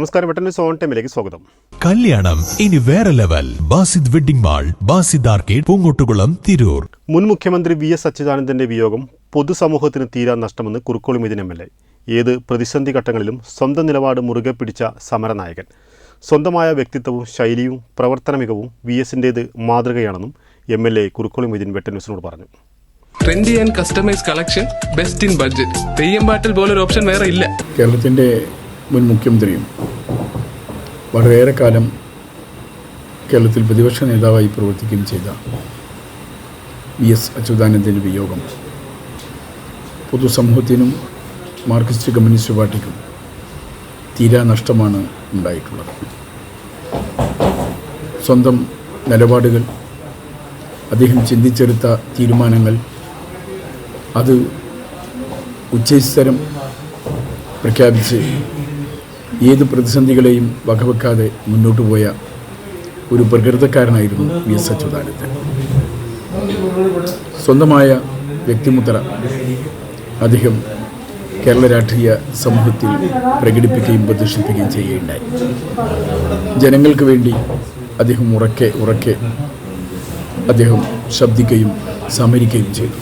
നമസ്കാരം വെട്ടൻ സോൺ ടൈമിലേക്ക് സ്വാഗതം. കല്യാണം ഇനി വേറെ level. Basith wedding mall Basith arcade Poongottukulam Tirur. മുൻ മുഖ്യമന്ത്രി വി എസ് അച്യുതാനന്ദന്റെ വിയോഗം പൊതുസമൂഹത്തിന് തീരാ നഷ്ടമെന്ന് Kurukkoli Mithun M L A. ഏത് പ്രതിസന്ധി ഘട്ടങ്ങളിലും സ്വന്തം നിലപാട് മുറുകെ പിടിച്ച സമരനായകൻ. സ്വന്തമായ വ്യക്തിത്വവും ശൈലിയും പ്രവർത്തന മികവും വി എസിന്റേത് മാതൃകയാണെന്നും M L A Kurukkoli Moideen Vettan ന്യൂസിനോട് പറഞ്ഞു. Trendy and customise collection best in budget Theyyam പാട്ടിൽ പോലൊരു ഓപ്ഷൻ വേറെ ഇല്ല. കേരളത്തിന്റെ മുൻ മുഖ്യമന്ത്രിയും വളരെയേറെ കാലം കേരളത്തിൽ പ്രതിപക്ഷ നേതാവായി പ്രവർത്തിക്കുകയും ചെയ്ത വി എസ് അച്യുതാനന്ദന്റെ വിയോഗം പൊതുസമൂഹത്തിനും മാർക്സിസ്റ്റ് കമ്മ്യൂണിസ്റ്റ് പാർട്ടിക്കും തീരാ നഷ്ടമാണ് ഉണ്ടായിട്ടുള്ളത്. സ്വന്തം നിലപാടുകൾ അദ്ദേഹം ചിന്തിച്ചെടുത്ത തീരുമാനങ്ങൾ അത് ഉച്ചസ്ഥരം പ്രഖ്യാപിച്ച് ഏത് പ്രതിസന്ധികളെയും വകവെക്കാതെ മുന്നോട്ട് പോയ ഒരു പ്രകൃതക്കാരനായിരുന്നു വി എസ് അച്യുതാനന്ദൻ. സ്വന്തമായ വ്യക്തിമുദ്ര അദ്ദേഹം കേരള രാഷ്ട്രീയ സമൂഹത്തിൽ പ്രകടിപ്പിക്കുകയും പ്രദർശിപ്പിക്കുകയും ചെയ്യുകയുണ്ടായി. ജനങ്ങൾക്ക് വേണ്ടി അദ്ദേഹം ഉറക്കെ ഉറക്കെ അദ്ദേഹം ശബ്ദിക്കുകയും സമരിക്കുകയും ചെയ്തു.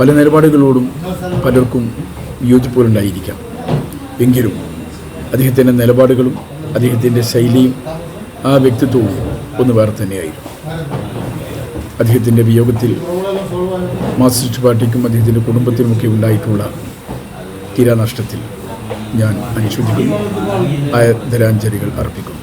പല നിലപാടുകളോടും പലർക്കും വിയോജിപ്പുകളുണ്ടായിരിക്കാം എങ്കിലും അദ്ദേഹത്തിന്റെ നിലപാടുകളും അദ്ദേഹത്തിന്റെ ശൈലിയും ആ വ്യക്തിത്വവും ഒന്ന് വേറെ തന്നെയായിരുന്നു. അദ്ദേഹത്തിന്റെ വിയോഗത്തിൽ മാർക്സിസ്റ്റ് പാർട്ടിക്കും അദ്ദേഹത്തിന്റെ കുടുംബത്തിനുമൊക്കെ ഉണ്ടായിട്ടുള്ള തീരാനഷ്ടത്തിൽ ഞാൻ അനുശോചിക്കുന്നു. ആദരാഞ്ജലികൾ അർപ്പിക്കുന്നു.